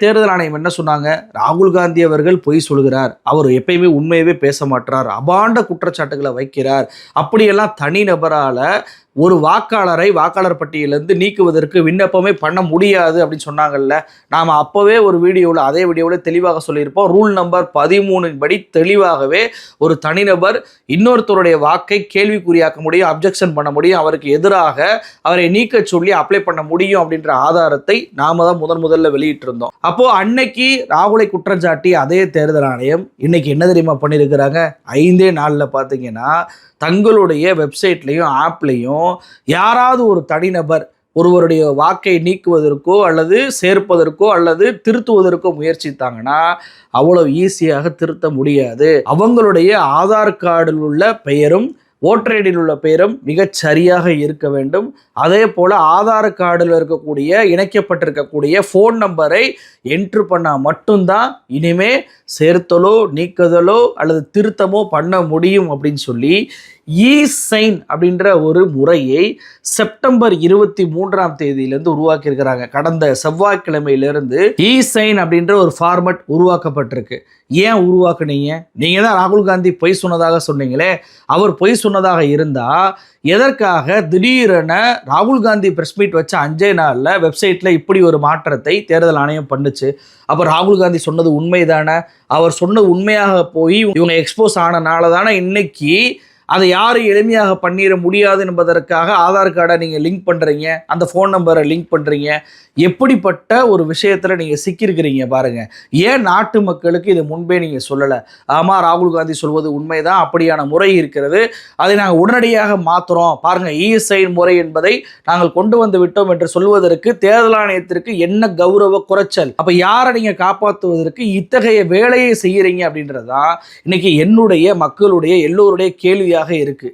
தேர்தல் ஆணையம் என்ன சொன்னாங்க? ராகுல் காந்தி அவர்கள் பொய் சொல்கிறார். அவர் எப்பயுமே உண்மையவே பேச மாட்டார் அபாண்ட குற்றச்சாட்டுகளை வைக்கிறார். அப்படியெல்லாம் தனிநபரால் ஒரு வாக்காளரை வாக்காளர் பட்டியலிருந்து நீக்குவதற்கு விண்ணப்பமே பண்ண முடியாது அப்படின்னு சொன்னாங்கல்ல. நாம் அப்போவே ஒரு வீடியோவில் அதே வீடியோவில் தெளிவாக சொல்லியிருப்போம். ரூல் நம்பர் பதிமூணின் படி தெளிவாகவே ஒரு தனிநபர் இன்னொருத்தருடைய வாக்கை கேள்விக்குறியாக்க முடியும் அப்ஜெக்ஷன் பண்ண முடியும் அவருக்கு எதிராக அவரை நீக்க சொல்லி அப்ளை பண்ண முடியும் அப்படின்ற ஆதாரத்தை நாம தான் முதன் முதல்ல வெளியிட்டிருந்தோம். அப்போ அன்னைக்கு ராகுலை குற்றஞ்சாட்டி அதே தேர்தல் ஆணையம் இன்னைக்கு என்ன தெரியுமா பண்ணியிருக்கிறாங்க? ஐந்தே நாளில் பார்த்தீங்கன்னா தங்களுடைய வெப்சைட்லேயும் ஆப்லேயும் யாராவது ஒரு தனிநபர் ஒருவருடைய வாக்கை நீக்குவதற்கோ அல்லது சேர்ப்பதற்கோ அல்லது திருத்துவதற்கோ முயற்சித்தாங்கன்னா அவ்வளோ ஈஸியாக திருத்த முடியாது. அவங்களுடைய ஆதார் கார்டில் உள்ள பெயரும் ஓட்டர் உள்ள பெயரும் மிகச் சரியாக இருக்க வேண்டும். அதே போல் ஆதார் கார்டில் இருக்கக்கூடிய இணைக்கப்பட்டிருக்கக்கூடிய ஃபோன் நம்பரை என்ட்ரு பண்ணால் மட்டும்தான் இனிமே சேர்த்தலோ நீக்குதலோ அல்லது திருத்தமோ பண்ண முடியும் அப்படின்னு சொல்லி இ சைன் அப்படின்ற ஒரு முறையை செப்டம்பர் இருபத்தி மூன்றாம் தேதியிலேருந்து உருவாக்கியிருக்கிறாங்க. கடந்த செவ்வாய்க்கிழமையிலிருந்து இ சைன் அப்படின்ற ஒரு ஃபார்மட் உருவாக்கப்பட்டிருக்கு. ஏன் உருவாக்குனீங்க? நீங்கள் தான் ராகுல் காந்தி பொய் சொன்னதாக சொன்னீங்களே. அவர் பொய் சொன்னதாக இருந்தால் எதற்காக திடீரென ராகுல் காந்தி ப்ரெஸ் மீட் வச்ச அஞ்சே நாளில் வெப்சைட்டில் இப்படி ஒரு மாற்றத்தை தேர்தல் ஆணையம் பண்ணுச்சு? அப்போ ராகுல் காந்தி சொன்னது உண்மைதானே? அவர் சொன்னது உண்மையாக போய் இவங்க எக்ஸ்போஸ் ஆனனால தானே இன்னைக்கு அதை யாரும் எளிமையாக பண்ணிட முடியாது என்பதற்காக ஆதார் கார்டை நீங்கள் லிங்க் பண்ணுறீங்க அந்த ஃபோன் நம்பரை லிங்க் பண்ணுறீங்க எப்படிப்பட்ட ஒரு விஷயத்தில் நீங்கள் சிக்கியிருக்கிறீங்க பாருங்கள் ஏன் நாட்டு மக்களுக்கு இது முன்பே நீங்கள் சொல்லலை? ஆமாம் ராகுல் காந்தி சொல்வது உண்மைதான். அப்படியான முறை இருக்கிறது. அதை நாங்கள் உடனடியாக மாற்றுறோம் பாருங்கள் இஎஸ்ஐ முறை என்பதை நாங்கள் கொண்டு வந்து விட்டோம் என்று சொல்வதற்கு தேர்தல் ஆணையத்திற்கு என்ன கௌரவ குறைச்சல்? அப்போ யாரை நீங்கள் காப்பாற்றுவதற்கு இத்தகைய வேலையை செய்கிறீங்க அப்படின்றது தான் இன்னைக்கு என்னுடைய மக்களுடைய எல்லோருடைய கேள்வியாக இருக்கு.